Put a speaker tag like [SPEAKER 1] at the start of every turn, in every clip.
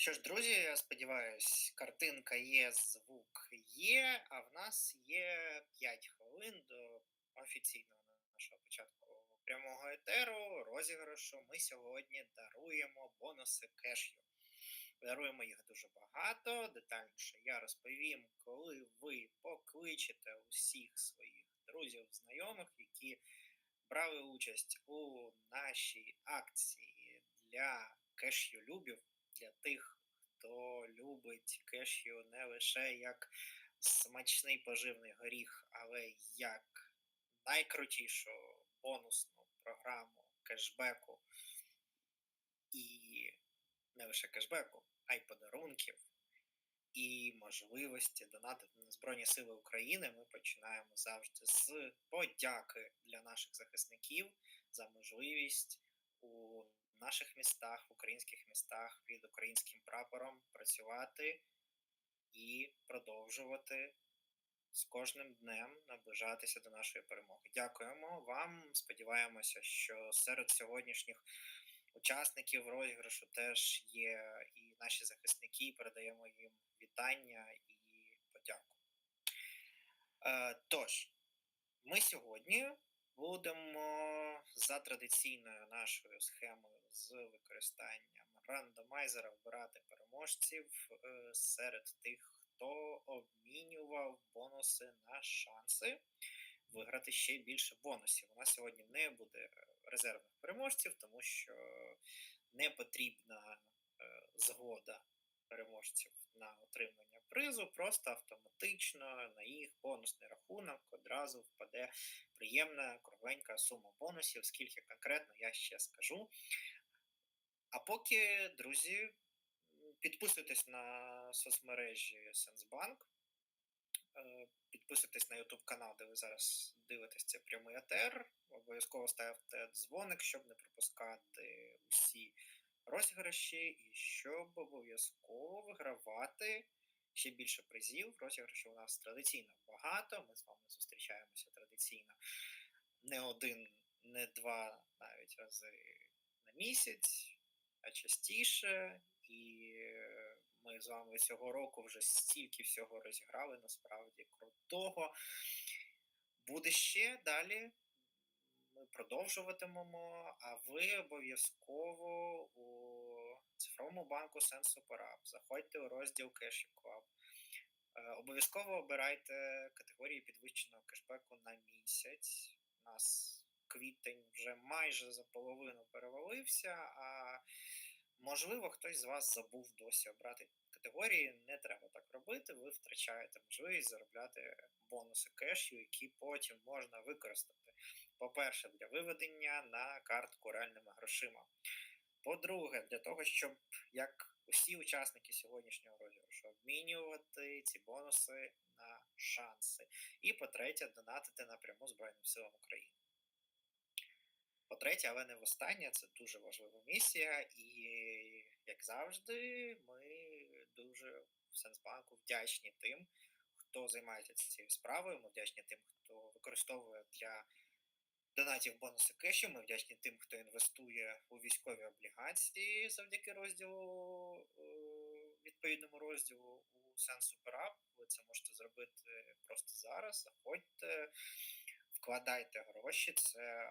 [SPEAKER 1] Що ж, друзі, я сподіваюсь, картинка є, звук є, а в нас є 5 хвилин до офіційного нашого початку прямого етеру, розіграшу. Ми сьогодні даруємо бонуси кешю. Даруємо їх дуже багато. Детальніше я розповім, коли ви покличете усіх своїх друзів, знайомих, які брали участь у нашій акції для кешю любів для тих, хто любить кешю не лише як смачний поживний горіх, але як найкрутішу бонусну програму кешбеку і не лише кешбеку, а й подарунків. І можливості донатити на Збройні Сили України ми починаємо завжди з подяки для наших захисників за можливість у наших містах, в українських містах під українським прапором працювати і продовжувати з кожним днем наближатися до нашої перемоги. Дякуємо вам. Сподіваємося, що серед сьогоднішніх учасників розіграшу теж є і наші захисники. Передаємо їм вітання і подяку. Е, тож, ми сьогодні будемо за традиційною нашою схемою з використанням рандомайзера вибирати переможців е, серед тих, хто обмінював бонуси на шанси виграти ще більше бонусів. У нас сьогодні не буде резервних переможців, тому що не потрібна е, згода переможців на отримання призу, просто автоматично на їх бонусний рахунок одразу впаде приємна кругленька сума бонусів, скільки конкретно я ще скажу. А поки, друзі, підписуйтесь на соцмережі Сенсбанк. Е, підписуйтесь на YouTube канал, де ви зараз дивитесь цей прямий АТР. Обов'язково ставте дзвоник, щоб не пропускати усі розіграші, і щоб обов'язково вигравати ще більше призів. Розіграшів у нас традиційно багато. Ми з вами зустрічаємося традиційно не один, не два навіть рази на місяць, а частіше. І ми з вами цього року вже стільки всього розіграли, насправді крутого. Буде ще далі. Ми продовжуватимемо, а ви обов'язково у цифровому банку SenseOperUp заходьте у розділ Cash Club. Е, обов'язково обирайте категорії підвищеного кешбеку на місяць. У нас квітень вже майже за половину перевалився, а можливо, хтось з вас забув досі обрати категорії. Не треба так робити. Ви втрачаєте можливість заробляти бонуси кешю, які потім можна використати. По-перше, для виведення на картку реальними грошима. По-друге, для того, щоб як усі учасники сьогоднішнього розіграшу обмінювати ці бонуси на шанси. І по-третє, донатити напряму Збройним силам України. По-третє, але не в останнє, це дуже важлива місія, і, як завжди, ми дуже в Сенсбанку вдячні тим, хто займається цією справою. Ми вдячні тим, хто використовує для донатів бонуси кеші. Ми вдячні тим, хто інвестує у військові облігації завдяки розділу е, відповідному розділу у сенсу SenSuperUp. Ви це можете зробити просто зараз. Заходьте, вкладайте гроші. Це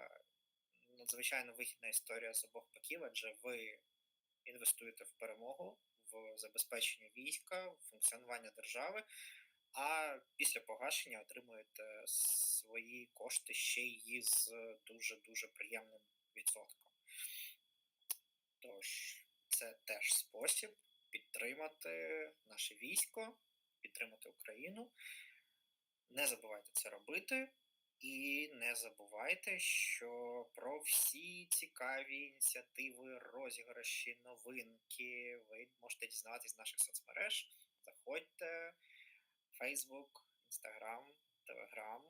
[SPEAKER 1] надзвичайно вигідна історія з обох боків, адже ви інвестуєте в перемогу, в забезпечення війська, в функціонування держави, а після погашення отримуєте свої кошти ще й з дуже-дуже приємним відсотком. Тож, це теж спосіб підтримати наше військо, підтримати Україну. Не забувайте це робити. І не забувайте, що про всі цікаві ініціативи, розіграші, новинки ви можете дізнатися з наших соцмереж. Заходьте Facebook, Instagram, Telegram.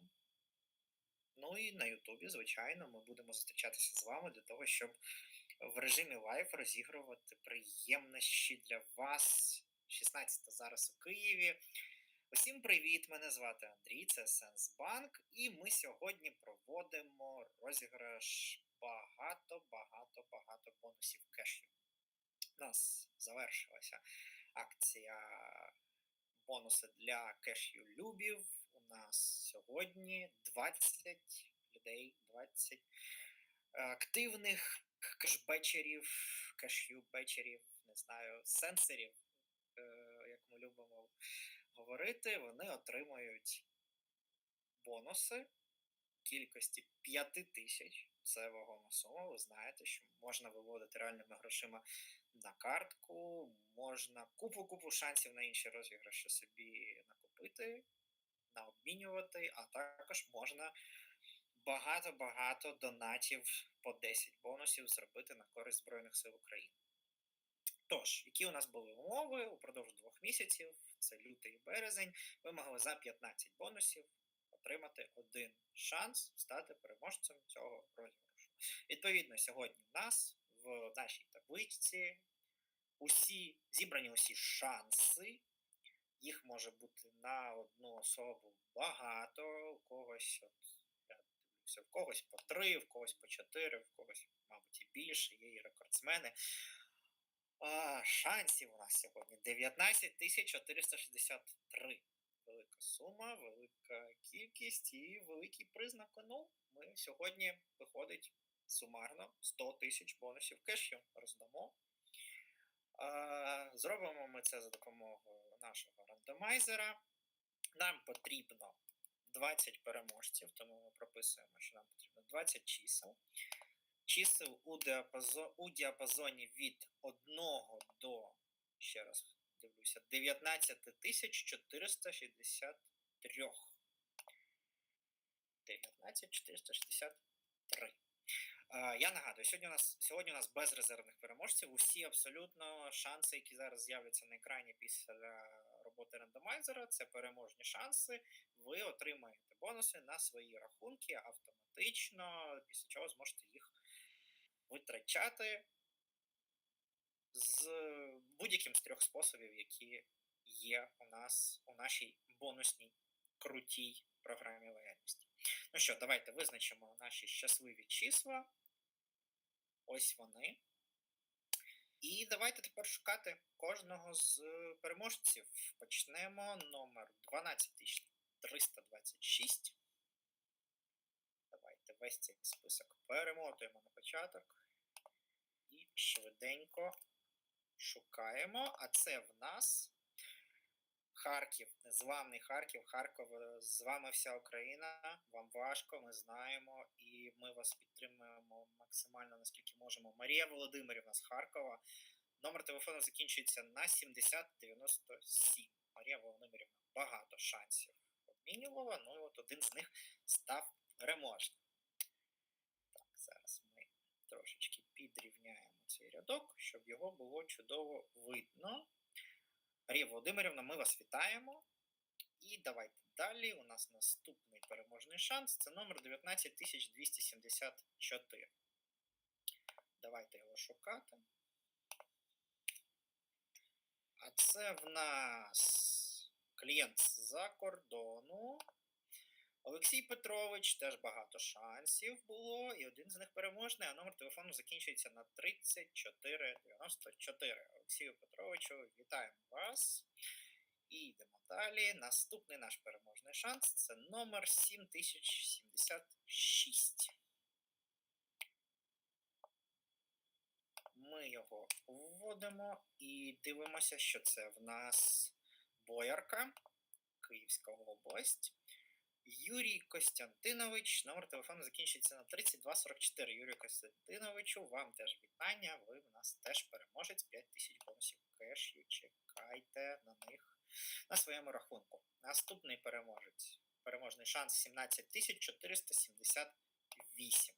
[SPEAKER 1] Ну і на Ютубі, звичайно, ми будемо зустрічатися з вами для того, щоб в режимі лайв розігрувати приємності для вас. 16 зараз у Києві. Усім привіт! Мене звати Андрій, це Сенсбанк, і ми сьогодні проводимо розіграш багато-багато-багато бонусів кешів. У нас завершилася акція бонуси для кешю любів. У нас сьогодні 20 людей, 20 активних кешбечерів, кешю-бечерів, не знаю, сенсорів, е, як ми любимо говорити, вони отримують бонуси кількості 5 тисяч. Це вагома сума. Ви знаєте, що можна виводити реальними грошима на картку, можна купу-купу шансів на інші розіграші собі накопити, наобмінювати, а також можна багато-багато донатів по 10 бонусів зробити на користь Збройних сил України. Тож, які у нас були умови упродовж двох місяців, це лютий і березень, ви могли за 15 бонусів отримати один шанс стати переможцем цього розіграшу. Відповідно, сьогодні в нас в нашій табличці усі зібрані усі шанси. Їх може бути на одну особу багато, у когось от, я дивлюся, в когось по три, в когось по чотири, в когось, мабуть, і більше, є і рекордсмени. А, Шансів у нас сьогодні 19 463. Велика сума, велика кількість і великий признак кону. Ми сьогодні виходить сумарно 100 тисяч бонусів кешю роздамо. А, Зробимо ми це за допомогою нашого рандомайзера. Нам потрібно 20 переможців, тому ми прописуємо, що нам потрібно 20 чисел чисел у, діапазо, у діапазоні від 1 до, ще раз дивлюся, 19 463. 19463. Я нагадую, сьогодні у нас сьогодні у нас без резервних переможців. Усі абсолютно шанси, які зараз з'являться на екрані після роботи рандомайзера, це переможні шанси. Ви отримаєте бонуси на свої рахунки автоматично, після чого зможете їх витрачати з будь-яким з трьох способів, які є у нас у нашій бонусній крутій програмі лояльності. Ну що, давайте визначимо наші щасливі числа. Ось вони. І давайте тепер шукати кожного з переможців. Почнемо номер 12326. Давайте весь цей список перемотуємо на початок і швиденько шукаємо. А це в нас Харків, незламний Харків, Харков, з вами вся Україна. Вам важко, ми знаємо, і ми вас підтримуємо максимально наскільки можемо. Марія Володимирівна з Харкова. Номер телефону закінчується на 7097. Марія Володимирівна багато шансів обмінювала. Ну і от один з них став переможним. Так, зараз ми трошечки підрівняємо цей рядок, щоб його було чудово видно. Марія Володимирівна, ми вас вітаємо. І давайте далі. У нас наступний переможний шанс це номер 19274. Давайте його шукати. А це в нас клієнт з-за кордону. Олексій Петрович теж багато шансів було, і один з них переможний, а номер телефону закінчується на 3494. Олексію Петровичу, вітаємо вас. І йдемо далі. Наступний наш переможний шанс це номер 7076. Ми його вводимо і дивимося, що це в нас боярка, Київська область. Юрій Костянтинович, номер телефону закінчується на 3244. Юрій Костянтиновичу, вам теж вітання. Ви в нас теж переможець 5000 бонусів кешю. Чекайте на них на своєму рахунку. Наступний переможець. Переможний шанс 17478.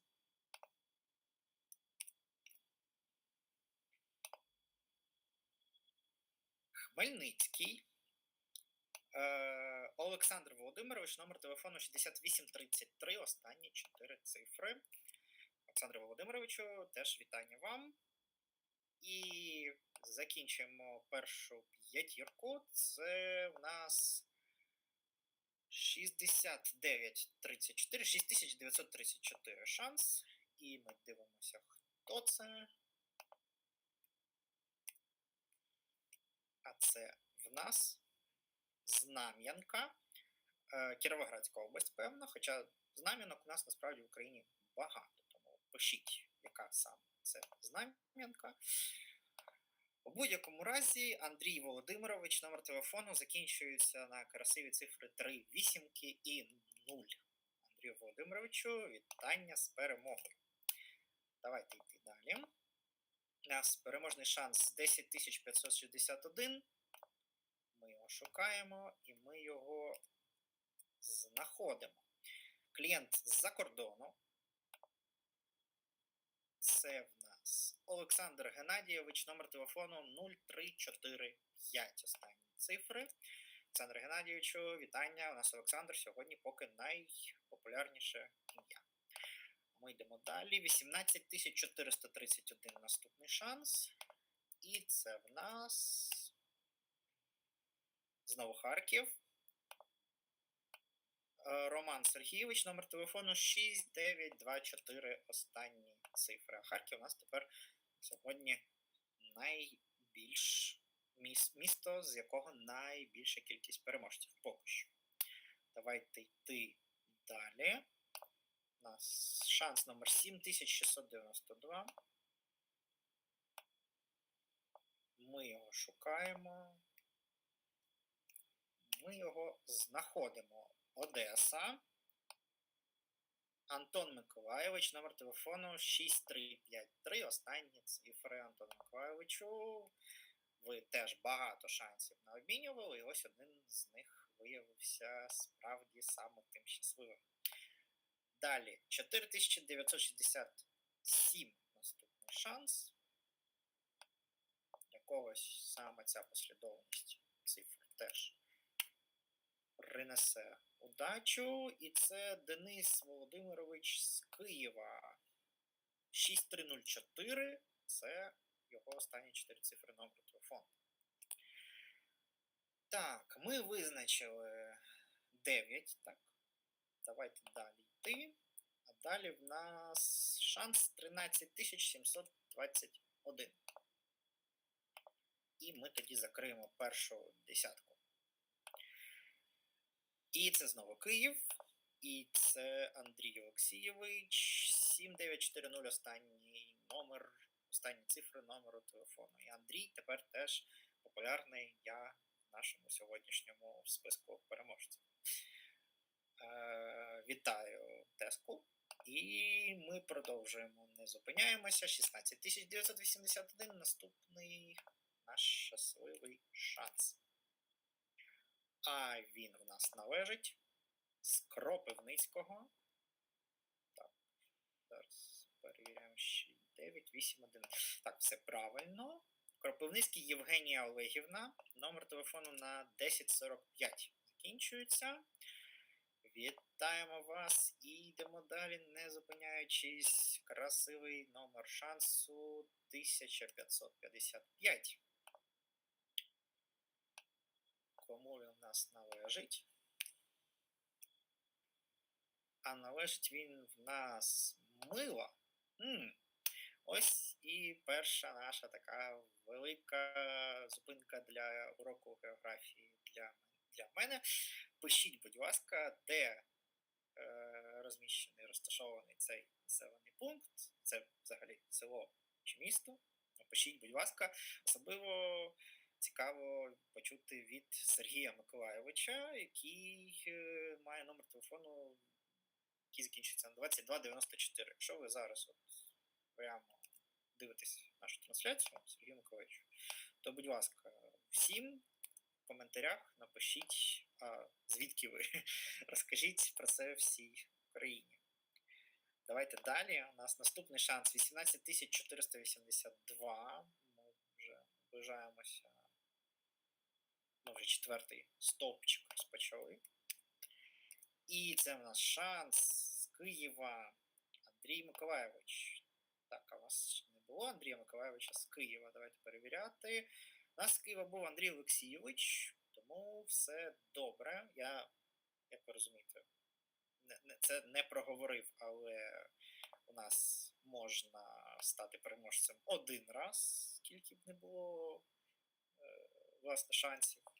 [SPEAKER 1] Хмельницький. Е, Олександр Володимирович, номер телефону 6833, останні 4 цифри. Олександр Володимировичу, теж вітання вам. І закінчуємо першу п'ятірку. Це у нас 6934, 6934 шанс. І ми дивимося, хто це. А це в нас Знам'янка, е, Кіровоградська область, певно, хоча знам'янок у нас насправді в Україні багато, тому пишіть, яка саме це знам'янка. У будь-якому разі, Андрій Володимирович, номер телефону закінчується на красиві цифри 3 вісімки і 0. Андрію Володимировичу, вітання з перемогою. Давайте йти далі. У нас переможний шанс 10561. Шукаємо і ми його знаходимо. Клієнт з-за кордону. Це в нас Олександр Геннадійович, номер телефону 0345. Останні цифри. Олександр Геннадійовичу, вітання. У нас Олександр сьогодні поки найпопулярніше ім'я. Ми йдемо далі. 18431 наступний шанс. І це в нас знову Харків. Е, Роман Сергійович, номер телефону 6924. Останні цифри. А Харків у нас тепер сьогодні найбільш місто, з якого найбільша кількість переможців поки що. Давайте йти далі. У нас шанс номер 7692. Ми його шукаємо. Ми його знаходимо. Одеса. Антон Миколайович, номер телефону 6353. Останні цифри Антону Миколайовичу. Ви теж багато шансів не обмінювали, і ось один з них виявився справді саме тим щасливим. Далі 4967 наступний шанс. Якогось саме ця послідовність цифр теж принесе удачу. І це Денис Володимирович з Києва. 6304 це його останні 4 цифри номеру телефону. Так, ми визначили 9, так. Давайте далі йти. А далі в нас шанс 13721. І ми тоді закриємо першу десятку. І це знову Київ. І це Андрій Олексійович. 7940 останній номер, останні цифри номеру телефону. І Андрій тепер теж популярний я в нашому сьогоднішньому списку переможців. Е, вітаю Теску. І ми продовжуємо, не зупиняємося. 16981 наступний наш щасливий шанс. А він в нас належить з Кропивницького. Так, зараз перевіряємо ще 9, 8, 1. Так, все правильно. Кропивницький Євгенія Олегівна. Номер телефону на 1045 закінчується. Вітаємо вас і йдемо далі, не зупиняючись. Красивий номер шансу 1555. Кому він в нас належить? А належить він в нас мило. М. Ось і перша наша така велика зупинка для уроку географії для, для мене. Пишіть, будь ласка, де е, розміщений, розташований цей населений пункт. Це взагалі село чи місто. Напишіть, будь ласка, особливо цікаво почути від Сергія Миколайовича, який е, має номер телефону, який закінчується на 2294. Якщо ви зараз от прямо дивитесь нашу трансляцію Сергію Миколаївичу, то, будь ласка, всім в коментарях напишіть, а, звідки ви розкажіть про це всій Україні. Давайте далі. У нас наступний шанс 18482. Ми вже наближаємося. Ми вже четвертий стовпчик розпочали. І це в нас шанс з Києва. Андрій Миколайович. Так, а у вас не було Андрія Миколайовича з Києва. Давайте перевіряти. У нас з Києва був Андрій Олексійович, тому все добре. Я, як ви розумієте, це не проговорив, але у нас можна стати переможцем один раз, скільки б не було е, власне шансів.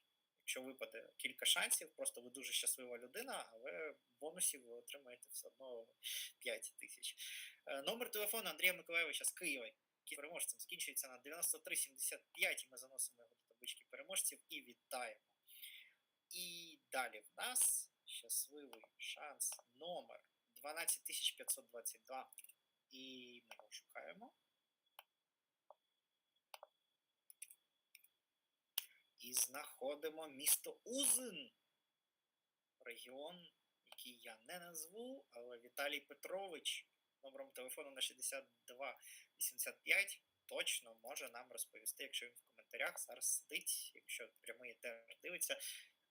[SPEAKER 1] Якщо випаде кілька шансів, просто ви дуже щаслива людина, але бонусів ви отримаєте все одно 5 тисяч. Е, Номер телефону Андрія Миколаєвича з Києва, який переможцем закінчується на 9375, і ми заносимо його до таблички переможців і вітаємо. І далі в нас щасливий шанс номер 12522. І ми його шукаємо. І знаходимо місто Узин. Регіон, який я не назву, але Віталій Петрович номером телефону на 6285 точно може нам розповісти, якщо він в коментарях зараз сидить, якщо прямий етер дивиться.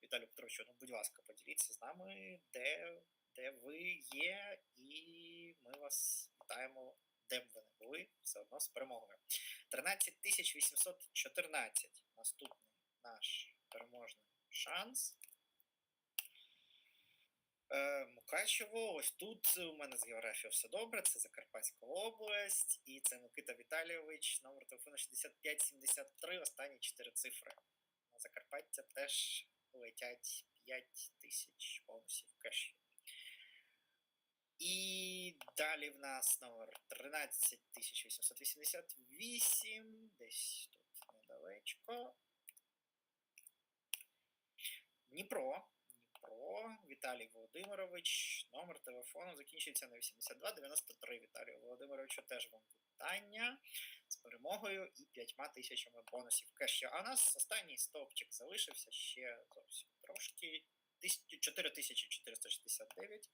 [SPEAKER 1] Віталій Петровичу, ну будь ласка, поділіться з нами, де, де ви є, і ми вас вітаємо, де б ви не були, все одно з перемогою. 13814. Наступний наш переможний шанс. Е, Мукачево, ось тут у мене з географією все добре. Це Закарпатська область, і це Микита Віталійович, номер телефону 6573, останні 4 цифри. На Закарпаття теж летять 5 тисяч бонусів кешів. І далі в нас номер 13888, десь тут недалечко. Дніпро. Дніпро, Віталій Володимирович, номер телефону закінчується на 8293. Віталію Володимировичу теж вам вітання з перемогою і п'ятьма тисячами бонусів кеші. А у нас останній стовпчик залишився ще зовсім трошки. 4469.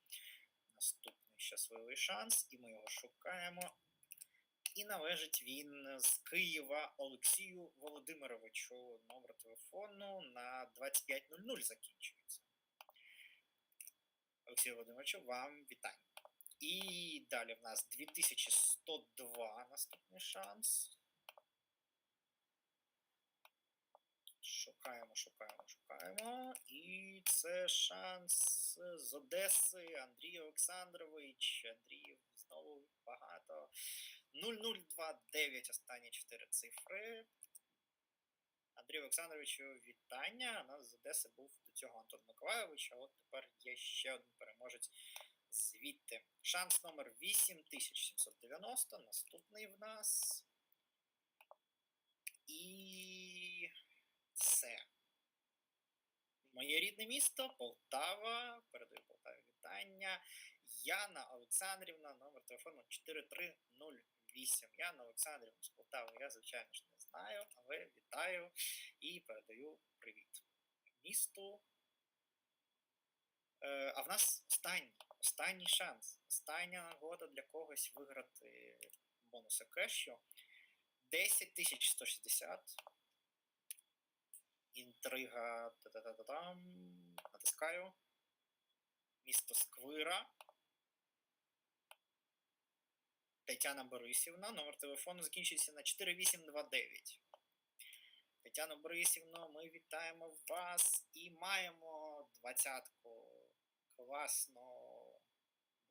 [SPEAKER 1] Наступний щасливий шанс, і ми його шукаємо. І належить він з Києва Олексію Володимировичу. Номер телефону на 2500 закінчується. Олексію Володимировичу, вам вітання. І далі в нас 2102 наступний шанс. Шукаємо, шукаємо, шукаємо. І це шанс з Одеси Андрій Олександрович. Андрій знову багато. 0029 останні 4 цифри. Андрію Олександровичу, вітання. У нас з Одеси був до цього Антон Миколайович, а от тепер є ще один переможець звідти. Шанс номер 8790. Наступний в нас. І це. Моє рідне місто Полтава. Передаю Полтаві вітання. Яна Олександрівна, номер телефону 4308. Яна Олександрівна з Полтави, я, звичайно ж, не знаю, але вітаю і передаю привіт місту. Е, а в нас останній, останній шанс, остання нагода для когось виграти бонуси кешу. 10160. Інтрига. Та-та-та-та-там. Натискаю. Місто Сквира. Тетяна Борисівна. Номер телефону закінчується на 4829. Тетяна Борисівна, ми вітаємо вас і маємо двадцятку. Класно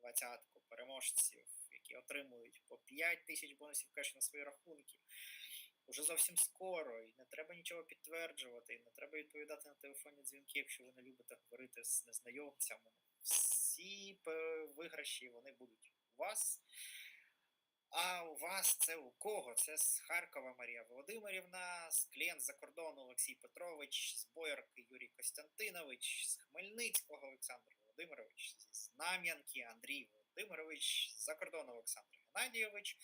[SPEAKER 1] двадцятку переможців, які отримують по 5 тисяч бонусів кеш на свої рахунки. Уже зовсім скоро, і не треба нічого підтверджувати, і не треба відповідати на телефонні дзвінки, якщо ви не любите говорити з незнайомцями. Всі виграші вони будуть у вас. А у вас це у кого? Це з Харкова Марія Володимирівна, з клієнт за кордону Олексій Петрович, з Боярки Юрій Костянтинович, з Хмельницького Олександр Володимирович, зі Знам'янки Андрій Володимирович, з за кордону Олександр Геннадійович,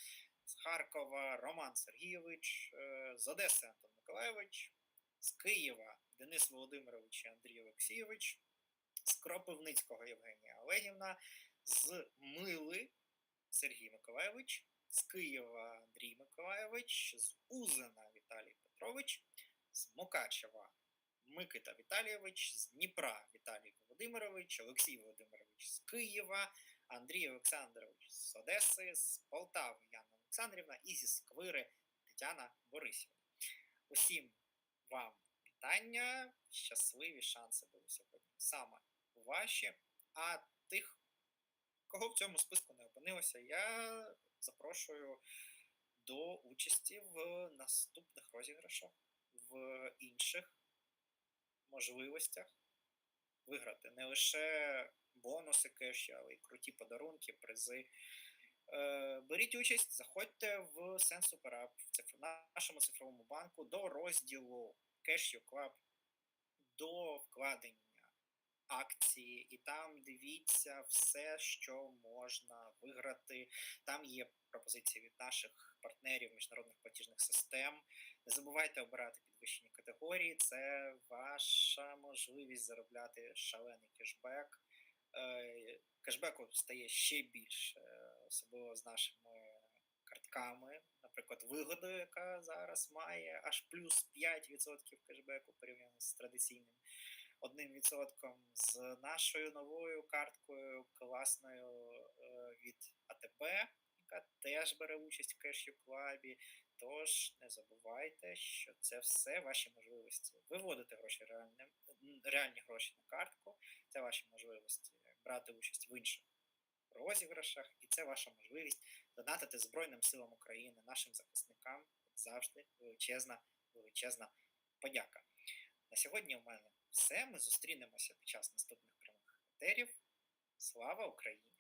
[SPEAKER 1] з Харкова Роман Сергійович, е, з Одеси Антон Миколаєвич, з Києва Денис Володимирович і Андрій Олексійович, з Кропивницького Євгенія Олегівна, з Мили Сергій Миколаєвич, з Києва Андрій Миколаєвич, з Узина Віталій Петрович, з Мукачева Микита Віталійович, з Дніпра Віталій Володимирович, Олексій Володимирович з Києва, Андрій Олександрович з Одеси, з Полтави Яна Олександрівна і зі Сквири Тетяна Борисівна. Усім вам вітання, щасливі шанси були сьогодні саме ваші. А тих, кого в цьому списку не опинилося, я запрошую до участі в наступних розіграшах в інших можливостях виграти не лише бонуси кеші, але й круті подарунки, призи. Е, Беріть участь, заходьте в Sense Super в нашому цифровому банку до розділу Cash You Club, до вкладення акції, і там дивіться все, що можна виграти. Там є пропозиції від наших партнерів міжнародних платіжних систем. Не забувайте обирати підвищені категорії. Це ваша можливість заробляти шалений кешбек. Е, Кешбеку стає ще більше, особливо з нашими картками. Наприклад, вигодою, яка зараз має аж плюс 5% кешбеку порівняно з традиційним одним відсотком з нашою новою карткою класною е, від АТБ, яка теж бере участь в кешю клабі. Тож не забувайте, що це все ваші можливості. Виводити гроші реальним, реальні гроші на картку, це ваші можливості брати участь в інших розіграшах, і це ваша можливість донатити Збройним силам України, нашим захисникам завжди величезна, величезна подяка. На сьогодні у мене все. Ми зустрінемося під час наступних прямих етерів. Слава Україні!